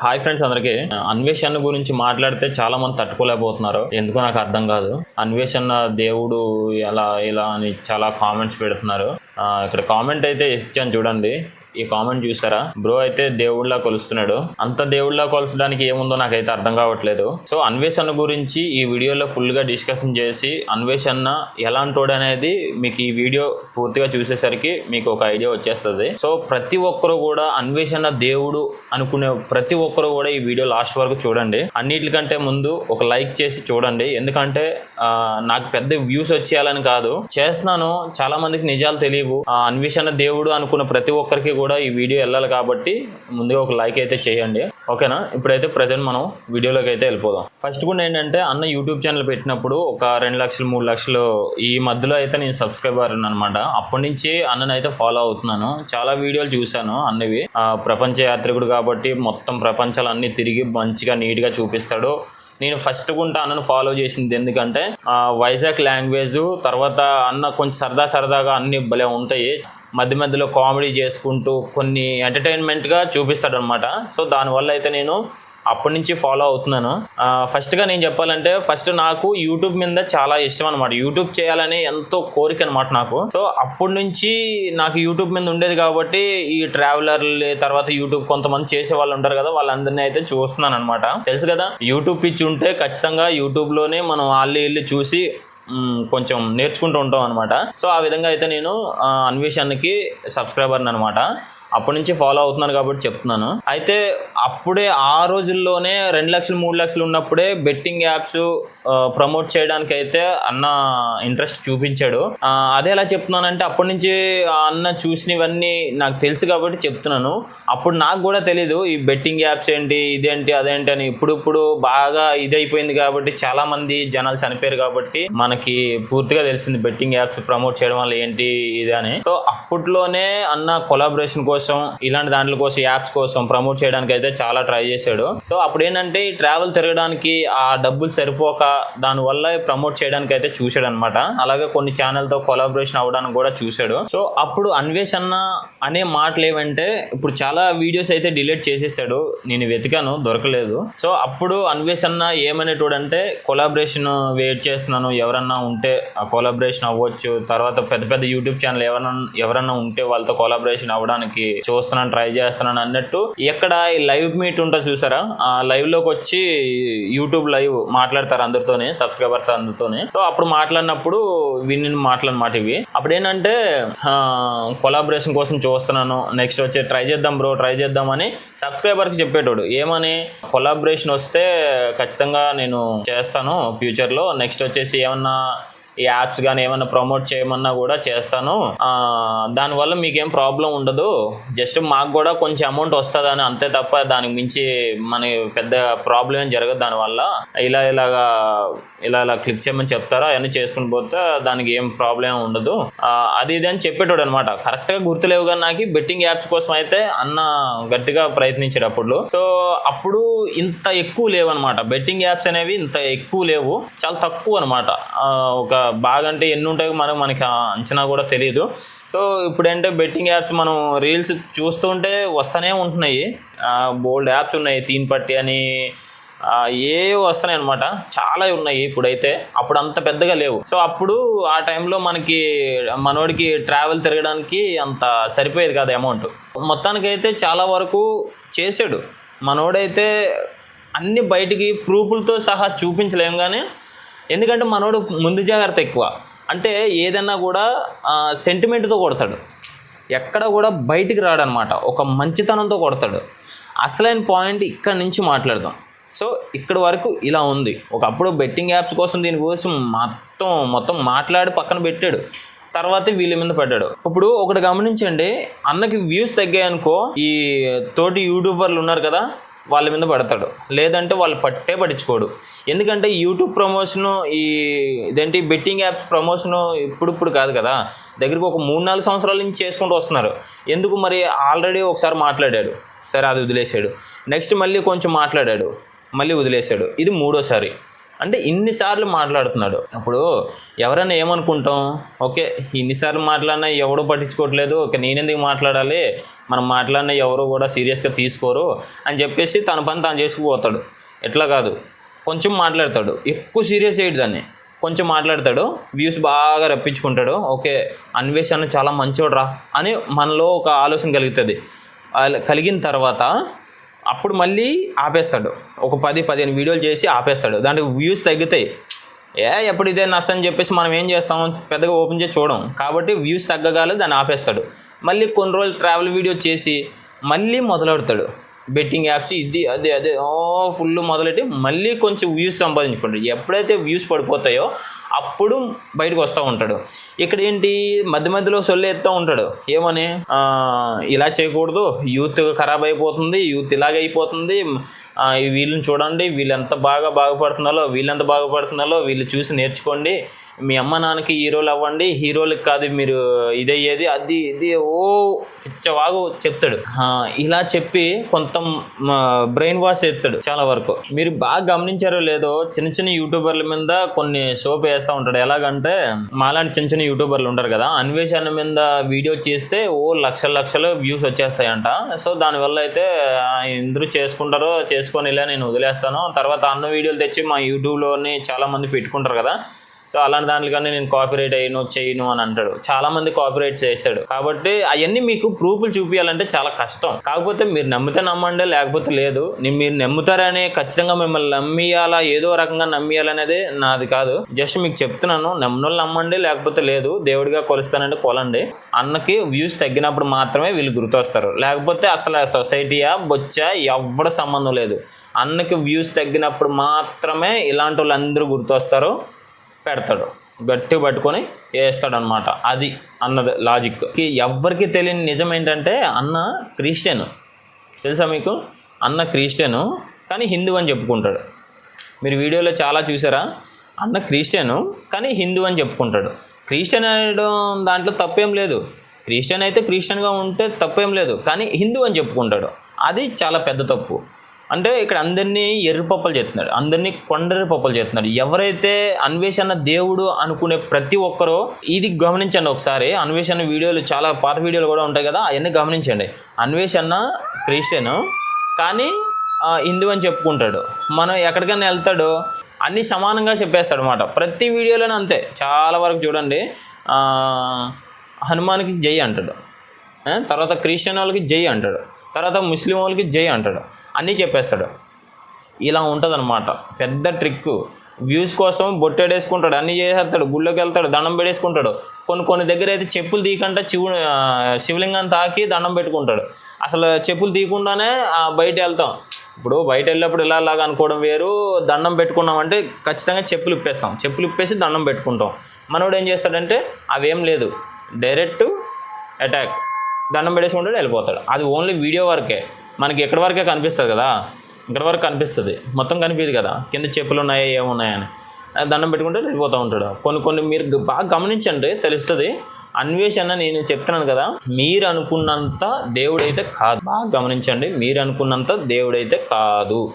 Hi friends అందరికి. అన్వేషణ గురించి మాట్లాడితే చాలా మంది తట్టుకోలేకపోతున్నారు. ఎందుకో నాకు అర్థం కాదు. అన్వేషణ దేవుడు ఎలా ఇలా అని చాలా కామెంట్స్ పెడుతున్నారు. ఆ, ఇక్కడ కామెంట్ అయితే ఇచ్చాను చూడండి. ఈ కామెంట్ చూసారా? బ్రో అయితే దేవుడిలా కొలుస్తున్నాడు. అంత దేవుడిలా కొలచడానికి ఏముందో నాకైతే అర్థం కావట్లేదు. సో అన్వేషణ గురించి ఈ వీడియోలో ఫుల్గా డిస్కషన్ చేసి అన్వేషణ ఎలాంటోడు అనేది మీకు ఈ వీడియో పూర్తిగా చూసేసరికి మీకు ఒక ఐడియా వచ్చేస్తుంది. సో ప్రతి ఒక్కరు కూడా అన్వేషణ దేవుడు అనుకునే ప్రతి ఒక్కరు కూడా ఈ వీడియో లాస్ట్ వరకు చూడండి. అన్నిటికంటే ముందు ఒక లైక్ చేసి చూడండి. ఎందుకంటే నాకు పెద్ద వ్యూస్ వచ్చేయాలని కాదు. చేస్తున్నాను. చాలా మందికి నిజాలు తెలియవు. ఆ, అన్వేషణ దేవుడు అనుకున్న ప్రతి ఒక్కరికి కూడా కూడా ఈ వీడియో వెళ్ళాలి కాబట్టి ముందుగా ఒక లైక్ అయితే చేయండి. ఓకేనా? ఇప్పుడైతే ప్రజెంట్ మనం వీడియోలోకి అయితే వెళ్ళిపోదాం. ఫస్ట్ కూడా ఏంటంటే అన్న యూట్యూబ్ ఛానల్ పెట్టినప్పుడు ఒక రెండు లక్షలు మూడు లక్షలు ఈ మధ్యలో అయితే నేను సబ్స్క్రైబర్ అనమాట అప్పటి నుంచి అన్నని అయితే ఫాలో అవుతున్నాను. చాలా వీడియోలు చూశాను అన్నవి. ప్రపంచ యాత్రికుడు కాబట్టి మొత్తం ప్రపంచాలన్నీ తిరిగి మంచిగా నీట్గా చూపిస్తాడు. నేను ఫస్ట్ గుంట అన్నను ఫాలో చేసింది ఎందుకంటే వైజాగ్ లాంగ్వేజ్ తర్వాత అన్న కొంచెం సరదా సరదాగా అన్ని భలే ఉంటాయి. మధ్య మధ్యలో కామెడీ చేసుకుంటూ కొన్ని ఎంటర్టైన్మెంట్గా చూపిస్తాడు అనమాట సో దానివల్ల అయితే నేను అప్పటి నుంచి ఫాలో అవుతున్నాను. ఫస్ట్గా నేను చెప్పాలంటే ఫస్ట్ నాకు యూట్యూబ్ మీద చాలా ఇష్టం అనమాట యూట్యూబ్ చేయాలని ఎంతో కోరిక అనమాట నాకు. సో అప్పటి నుంచి నాకు యూట్యూబ్ మీద ఉండేది కాబట్టి ఈ ట్రావెలర్ తర్వాత యూట్యూబ్ కొంతమంది చేసే వాళ్ళు ఉంటారు కదా వాళ్ళందరినీ అయితే చూస్తున్నాను అనమాట తెలుసు కదా యూట్యూబ్ పిచ్చి ఉంటే ఖచ్చితంగా యూట్యూబ్లోనే మనం వాళ్ళు వెళ్ళి చూసి కొంచెం నేర్చుకుంటూ ఉంటాం అనమాట సో ఆ విధంగా అయితే నేను అన్వేషణకి సబ్స్క్రైబర్ని అనమాట అప్పటి నుంచి ఫాలో అవుతున్నాను కాబట్టి చెప్తున్నాను. అయితే అప్పుడే ఆ రోజుల్లోనే రెండు లక్షలు మూడు లక్షలు ఉన్నప్పుడే బెట్టింగ్ యాప్స్ ప్రమోట్ చేయడానికి అయితే అన్న ఇంట్రెస్ట్ చూపించాడు. అదే ఎలా చెప్తున్నానంటే అప్పటి నుంచి ఆ అన్న చూసినవన్నీ నాకు తెలుసు కాబట్టి చెప్తున్నాను. అప్పుడు నాకు కూడా తెలీదు ఈ బెట్టింగ్ యాప్స్ ఏంటి ఇదేంటి అదేంటి అని. ఇప్పుడు బాగా బాగా ఇదైపోయింది కాబట్టి చాలా మంది జనాలు చనిపోయారు కాబట్టి మనకి పూర్తిగా తెలిసింది బెట్టింగ్ యాప్స్ ప్రమోట్ చేయడం వల్ల ఏంటి ఇది అని. సో అప్పట్లోనే అన్న కొలాబరేషన్ కోసం ఇలాంటి దాంట్ల కోసం యాప్స్ కోసం ప్రమోట్ చేయడానికి అయితే చాలా ట్రై చేశాడు. సో అప్పుడు ఏంటంటే ట్రావెల్ తిరగడానికి ఆ డబ్బులు సరిపోక దానివల్ల ప్రమోట్ చేయడానికి అయితే చూశాడు అనమాట అలాగే కొన్ని ఛానల్తో కొలాబరేషన్ అవ్వడానికి కూడా చూశాడు. సో అప్పుడు అన్వేషణ అనే మాటలు ఏమంటే ఇప్పుడు చాలా వీడియోస్ అయితే డిలీట్ చేసేసాడు. నేను వెతికాను దొరకలేదు. సో అప్పుడు అన్వేషణ ఏమనేటోడు అంటే కొలాబరేషన్ వెయిట్ చేస్తున్నాను. ఎవరన్నా ఉంటే ఆ కొలాబరేషన్ అవ్వచ్చు. తర్వాత పెద్ద పెద్ద యూట్యూబ్ ఛానల్ ఎవరన్నా ఎవరన్నా ఉంటే వాళ్ళతో కొలాబరేషన్ అవ్వడానికి చూస్తున్నాను ట్రై చేస్తున్నాను అన్నట్టు ఎక్కడ ఈ లైవ్ మీట్ ఉంటుంది చూసారా? ఆ లైవ్లోకి వచ్చి యూట్యూబ్ లైవ్ మాట్లాడతారు అందరితోనే సబ్స్క్రైబర్స్ అందరితోనే. సో అప్పుడు మాట్లాడినప్పుడు విన్ని మాట్లాడమాట ఇవి. అప్పుడు ఏంటంటే కొలాబరేషన్ కోసం చూస్తున్నాను. నెక్స్ట్ వచ్చి ట్రై చేద్దాం బ్రో ట్రై చేద్దాం అని సబ్స్క్రైబర్కి చెప్పేటోడు. ఏమని? కొలాబరేషన్ వస్తే ఖచ్చితంగా నేను చేస్తాను ఫ్యూచర్లో. నెక్స్ట్ వచ్చేసి ఏమన్నా ఈ యాప్స్ కానీ ఏమైనా ప్రమోట్ చేయమన్నా కూడా చేస్తాను. దానివల్ల మీకేం ప్రాబ్లం ఉండదు. జస్ట్ మాకు కూడా కొంచెం అమౌంట్ వస్తుందని అంతే తప్ప దానికి మించి మనకి పెద్ద ప్రాబ్లం ఏం జరగదు దానివల్ల. ఇలా ఇలాగా ఇలా ఇలా క్లిక్ చేయమని చెప్తారా అవన్నీ చేసుకుని పోతే దానికి ఏం ప్రాబ్లం ఉండదు. అది ఇది అని చెప్పేటోడు అనమాట కరెక్ట్గా గుర్తులేవు కానీ నాకు బెట్టింగ్ యాప్స్ కోసం అయితే అన్న గట్టిగా ప్రయత్నించేటప్పుడు. సో అప్పుడు ఇంత ఎక్కువ లేవు అనమాట బెట్టింగ్ యాప్స్ అనేవి ఇంత ఎక్కువ లేవు. చాలా తక్కువ అనమాట ఒక బాగా అంటే ఎన్ని ఉంటాయో మనం మనకి అంచనా కూడా తెలియదు సో ఇప్పుడంటే బెట్టింగ్ యాప్స్ మనం రీల్స్ చూస్తుంటే వస్తూనే ఉంటున్నాయి. బోల్డ్ యాప్స్ ఉన్నాయి తీన్ పట్టి అని ఏ వస్తున్నాయి అనమాట చాలా ఉన్నాయి ఇప్పుడైతే. అప్పుడు అంత పెద్దగా లేవు. సో అప్పుడు ఆ టైంలో మనకి మనోడికి ట్రావెల్ తిరగడానికి అంత సరిపోయేది కాదు అమౌంట్. మొత్తానికైతే చాలా వరకు చేసాడు. మనోడైతే అన్ని బయటికి ప్రూఫ్లతో సహా చూపించలేము కానీ ఎందుకంటే మనోడు ముందు జాగ్రత్త ఎక్కువ. అంటే ఏదన్నా కూడా సెంటిమెంట్తో కొడతాడు. ఎక్కడ కూడా బయటికి రాడనమాట. ఒక మంచితనంతో కొడతాడు. అసలైన పాయింట్ ఇక్కడ నుంచి మాట్లాడదాం. సో ఇక్కడ వరకు ఇలా ఉంది. ఒకప్పుడు బెట్టింగ్ యాప్స్ కోసం దీనికోసం మొత్తం మొత్తం మాట్లాడి పక్కన పెట్టాడు. తర్వాత వీళ్ళ మీద పడ్డాడు. ఇప్పుడు ఒకటి గమనించండి. అన్నకి వ్యూస్ తగ్గాయనుకో ఈ తోటి యూట్యూబర్లు ఉన్నారు కదా వాళ్ళ మీద పడతాడు. లేదంటే వాళ్ళు పట్టే పట్టించుకోడు. ఎందుకంటే యూట్యూబ్ ప్రమోషను ఈ ఇదేంటి బెట్టింగ్ యాప్స్ ప్రమోషను ఇప్పుడు ఇప్పుడు కాదు కదా. దగ్గరికి ఒక మూడు నాలుగు సంవత్సరాల నుంచి చేసుకుంటూ వస్తున్నారు. ఎందుకు మరి ఆల్రెడీ ఒకసారి మాట్లాడాడు. సరే అది వదిలేసాడు. నెక్స్ట్ మళ్ళీ కొంచెం మాట్లాడాడు. మళ్ళీ వదిలేసాడు. ఇది మూడోసారి. అంటే ఇన్నిసార్లు మాట్లాడుతున్నాడు. ఇప్పుడు ఎవరైనా ఏమనుకుంటాం? ఓకే ఇన్నిసార్లు మాట్లాడినా ఎవడు పట్టించుకోవట్లేదు. ఓకే నేనెందుకు మాట్లాడాలి? మనం మాట్లాడినా ఎవరు కూడా సీరియస్గా తీసుకోరు అని చెప్పేసి తన పని తాను చేసుకుపోతాడు. ఎట్లా కాదు. కొంచెం మాట్లాడతాడు. ఎక్కువ సీరియస్ చేయడు దాన్ని. కొంచెం మాట్లాడతాడు. వ్యూస్ బాగా రప్పించుకుంటాడు. ఓకే అన్వేషణ చాలా మంచోడు రా అని మనలో ఒక ఆలోచన కలుగుతుంది. అలా కలిగిన తర్వాత అప్పుడు మళ్ళీ ఆపేస్తాడు. ఒక పది పదిహేను వీడియోలు చేసి ఆపేస్తాడు. దానికి వ్యూస్ తగ్గుతాయి. ఏ ఎప్పుడు ఇదే నష్టం అని చెప్పేసి మనం ఏం చేస్తాం? పెద్దగా ఓపెన్ చేసి చూడం. కాబట్టి వ్యూస్ తగ్గగాలి దాన్ని ఆపేస్తాడు. మళ్ళీ కొన్ని రోజులు ట్రావెల్ వీడియో చేసి మళ్ళీ మొదలెడతాడు. బెట్టింగ్ యాప్స్ ఇది అదే అదే. ఓ ఫుల్ మొదలెట్టి మళ్ళీ కొంచెం వ్యూస్ సంపాదించుకుంటాడు ఎప్పుడైతే వ్యూస్ పడిపోతాయో అప్పుడు బయటకు వస్తూ ఉంటాడు. ఇక్కడ ఏంటి? మధ్య మధ్యలో సొల్లేస్తూ ఉంటాడు. ఏమని? ఇలా చేయకూడదు. యూత్ ఖరాబ్ అయిపోతుంది. యూత్ ఇలాగ అయిపోతుంది. వీళ్ళని చూడండి. వీళ్ళు ఎంత బాగా బాగుపడుతున్నారో వీళ్ళు ఎంత బాగుపడుతున్నారో వీళ్ళు చూసి నేర్చుకోండి. మీ అమ్మ నాన్నకి హీరోలు అవ్వండి హీరోలకు కాదు మీరు ఇదయ్యేది అది ఇది ఓ పిచ్చవాగు చెప్తాడు. ఇలా చెప్పి కొంత బ్రెయిన్ వాష్ చేస్తాడు చాలా వరకు. మీరు బాగా గమనించారో లేదో చిన్న చిన్న యూట్యూబర్ల మీద కొన్ని సోప్ వేస్తూ ఉంటాడు. ఎలాగంటే మాలాంటి చిన్న చిన్న యూట్యూబర్లు ఉంటారు కదా అన్వేషణ మీద వీడియో చేస్తే ఓ లక్షల లక్షలు వ్యూస్ వచ్చేస్తాయంట. సో దానివల్ల అయితే ఆ, చేసుకుంటారో చేసుకొని ఇలా నేను వదిలేస్తాను. తర్వాత అన్న వీడియోలు తెచ్చి మా యూట్యూబ్లోని చాలామంది పెట్టుకుంటారు కదా సో అలాంటి దాంట్లోకన్నా నేను కాపీరైట్ అయ్యను చేయను అని అంటాడు. చాలా మంది కాపీరైట్ చేశాడు. కాబట్టి అవన్నీ మీకు ప్రూఫ్లు చూపించాలంటే చాలా కష్టం. కాకపోతే మీరు నమ్మితే నమ్మండి లేకపోతే లేదు. నేను మీరు నమ్ముతారని ఖచ్చితంగా మిమ్మల్ని నమ్మియాలా ఏదో రకంగా నమ్మియాలనేది నాది కాదు. జస్ట్ మీకు చెప్తున్నాను నమ్మినోళ్ళు నమ్మండి లేకపోతే లేదు. దేవుడిగా కొలుస్తానంటే కొలండి. అన్నకి వ్యూస్ తగ్గినప్పుడు మాత్రమే వీళ్ళు గుర్తొస్తారు. లేకపోతే అసలు సొసైటీయా బొచ్చా ఎవడ సంబంధం లేదు. అన్నకి వ్యూస్ తగ్గినప్పుడు మాత్రమే ఇలాంటి వాళ్ళందరూ గుర్తొస్తారు. పెడతాడు. గట్టి పట్టుకొని వేస్తాడు అనమాట అది అన్నది లాజిక్ ఎవ్వరికి తెలియని నిజం ఏంటంటే అన్న క్రిస్టియన్. తెలుసా మీకు? అన్న క్రిస్టియను కానీ హిందూ అని చెప్పుకుంటాడు. మీరు వీడియోలో చాలా చూసారా? అన్న క్రిస్టియను కానీ హిందూ అని చెప్పుకుంటాడు. క్రిస్టియన్ అనడం దాంట్లో తప్పేం లేదు. క్రిస్టియన్ అయితే క్రిస్టియన్గా ఉంటే తప్పేం లేదు. కానీ హిందూ అని చెప్పుకుంటాడు. అది చాలా పెద్ద తప్పు. అంటే ఇక్కడ అందరినీ ఎర్రపప్పలు చేస్తున్నారు అందరినీ కొండరి పప్పలు చేస్తున్నారు ఎవరైతే అన్వేషణ దేవుడు అనుకునే ప్రతి ఒక్కరూ ఇది గమనించండి ఒకసారి. అన్వేషణ వీడియోలు చాలా పాత వీడియోలు కూడా ఉంటాయి కదా అవన్నీ గమనించండి. అన్వేషణ క్రిస్టియన్ కానీ హిందూ అని చెప్పుకుంటాడు. మనం ఎక్కడికైనా వెళ్తాడో అన్నీ సమానంగా చెప్పేస్తాడు అనమాట ప్రతి వీడియోలోనే అంతే. చాలా వరకు చూడండి హనుమాన్కి జై అంటాడు. తర్వాత క్రిస్టియన్ వాళ్ళకి జై అంటాడు. తర్వాత ముస్లిం వాళ్ళకి జై అంటాడు. అన్నీ చెప్పేస్తాడు. ఇలా ఉంటుందన్నమాట. పెద్ద ట్రిక్ వ్యూస్ కోసం బొట్టెడేసుకుంటాడు అన్నీ చేసేస్తాడు గుళ్ళోకి వెళ్తాడు దండం పెట్టేసుకుంటాడు కొన్ని కొన్ని దగ్గర అయితే చెప్పులు తీయకుండా శివుడు శివలింగం శివలింగాన్ని తాకి దండం పెట్టుకుంటాడు. అసలు చెప్పులు తీయకుండానే బయట వెళ్తాం ఇప్పుడు బయట వెళ్ళినప్పుడు ఇలా అలాగా అనుకోవడం వేరు. దండం పెట్టుకున్నామంటే ఖచ్చితంగా చెప్పులు ఇప్పేస్తాం. చెప్పులు ఇప్పేసి దండం పెట్టుకుంటాం. మనోడు ఏం చేస్తాడంటే అవేం లేదు. Direct attack. దండం పెట్టేసుకుంటాడు వెళ్ళిపోతాడు. అది ఓన్లీ వీడియో వరకే. మనకి ఎక్కడి వరకే కనిపిస్తుంది కదా? ఇక్కడ వరకు కనిపిస్తుంది? మొత్తం కనిపించదు కదా? కింద చెప్పులు ఉన్నాయా ఏమున్నాయని దండం పెట్టుకుంటే వెళ్ళిపోతూ ఉంటాడు. కొన్ని కొన్ని మీరు బాగా గమనించండి తెలుస్తుంది. అన్వేషణ నేను చెప్తున్నాను కదా మీరు అనుకున్నంత దేవుడైతే కాదు. బాగా గమనించండి మీరు అనుకున్నంత దేవుడైతే కాదు.